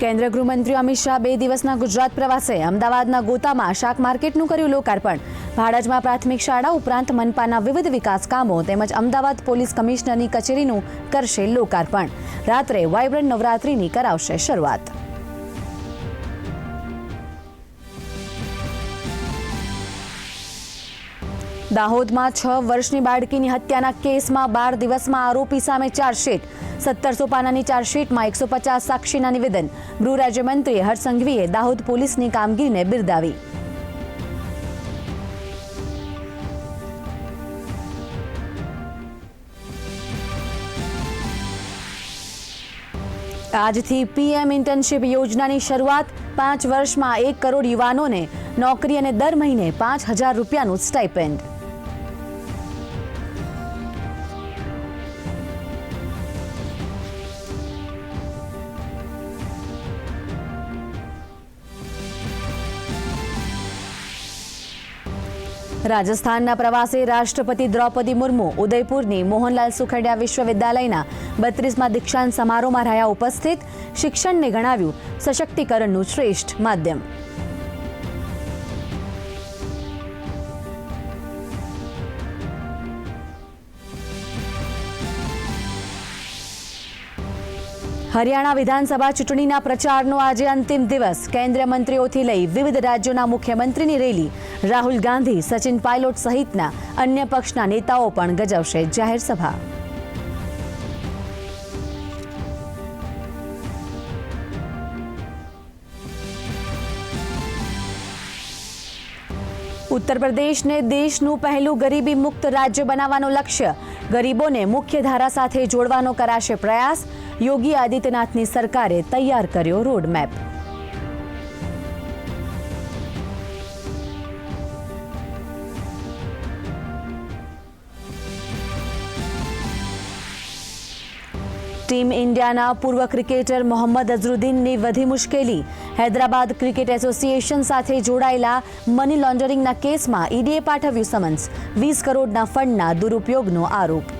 કેન્દ્રીય ગૃહમંત્રી અમિત શાહ બે દિવસના ગુજરાત પ્રવાસે અમદાવાદના ગોતામાં શાક માર્કેટનું કર્યું લોકાર્પણ. ભાડજમાં પ્રાથમિક શાળા ઉપરાંત મનપાના વિવિધ વિકાસ કામો તેમજ અમદાવાદ પોલીસ કમિશનરની કચેરીનું કરશે લોકાર્પણ. રાત્રે વાયબ્રન્ટ નવરાત્રિની કરાવશે શરૂઆત. દાહોદમાં છ વર્ષની બાળકીની હત્યાના કેસમાં બાર દિવસમાં આરોપી સામે ચાર્જશીટ. સત્તરસો પાનાની ચાર્જશીટમાં એકસો પચાસ સાક્ષીના નિવેદન. ગૃહ રાજ્યમંત્રી હરસંઘવીએ દાહોદ પોલીસની કામગીરીને બિરદાવી. આજથી પીએમ ઇન્ટર્નશીપ યોજનાની શરૂઆત પાંચ વર્ષમાં એક કરોડ યુવાનોને નોકરી અને દર મહિને પાંચ હજાર રૂપિયાનું સ્ટાઇપેન્ડ. રાજસ્થાનના પ્રવાસે રાષ્ટ્રપતિ દ્રૌપદી મુર્મુ ઉદયપુરની મોહનલાલ સુખડિયા વિશ્વવિદ્યાલયના બત્રીસમાં દીક્ષાંત સમારોહમાં રહ્યા ઉપસ્થિત. શિક્ષણને ગણાવ્યું સશક્તિકરણનું શ્રેષ્ઠ માધ્યમ. હરિયાણા વિધાનસભા ચૂંટણીના પ્રચારનો આજે અંતિમ દિવસ. કેન્દ્રીય મંત્રીઓથી લઈ વિવિધ રાજ્યોના મુખ્યમંત્રીની રેલી રાહુલ ગાંધી, સચિન પાયલોટ સહિતના અન્ય પક્ષના નેતાઓ પણ ગજવશે જાહેર સભા. ઉત્તર પ્રદેશને દેશનું પહેલું ગરીબી મુક્ત રાજ્ય બનાવવાનું લક્ષ્ય. ગરીબોને મુખ્ય ધારા સાથે જોડવાનો કરાશે પ્રયાસ. યોગી આદિત્યનાથની સરકારે તૈયાર કર્યો રોડમેપ ટીમ ઇન્ડિયાના પૂર્વ ક્રિકેટર મોહમ્મદ અઝરુદ્દીનની વધી મુશ્કેલી. હૈદરાબાદ ક્રિકેટ એસોસિએશન સાથે જોડાયેલા મની લોન્ડરિંગના કેસમાં ઈડીએ પાઠવ્યું સમન્સ. વીસ કરોડના ફંડના દુરુપયોગનો આરોપ.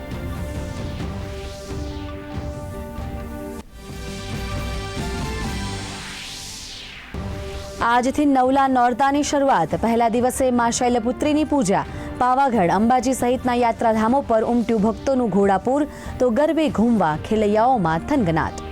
આજથી નવલા નોરતાની શરૂઆત. પહેલા દિવસે મા શૈલપુત્રીની પૂજા. પાવાગઢ અંબાજી સહિતના યાત્રાધામો પર ઉમટ્યું ભક્તોનું ઘોડાપૂર તો ગરબે ઘૂમવા ખેલૈયાઓમાં થનગનાટ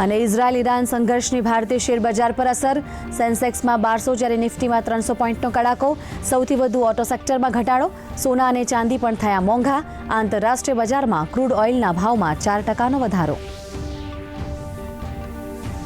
અને ઇઝરાયલ ઈરાન સંઘર્ષની ભારતીય શેર બજાર પર અસર. સેન્સેક્સમાં બારસો જ્યારે નિફ્ટીમાં ત્રણસો પોઈન્ટનો કડાકો. સૌથી વધુ ઓટો સેક્ટરમાં ઘટાડો. સોના અને ચાંદી પણ થયા મોંઘા. આંતરરાષ્ટ્રીય બજારમાં ક્રૂડ ઓઇલના ભાવમાં ચાર ટકાનો વધારો.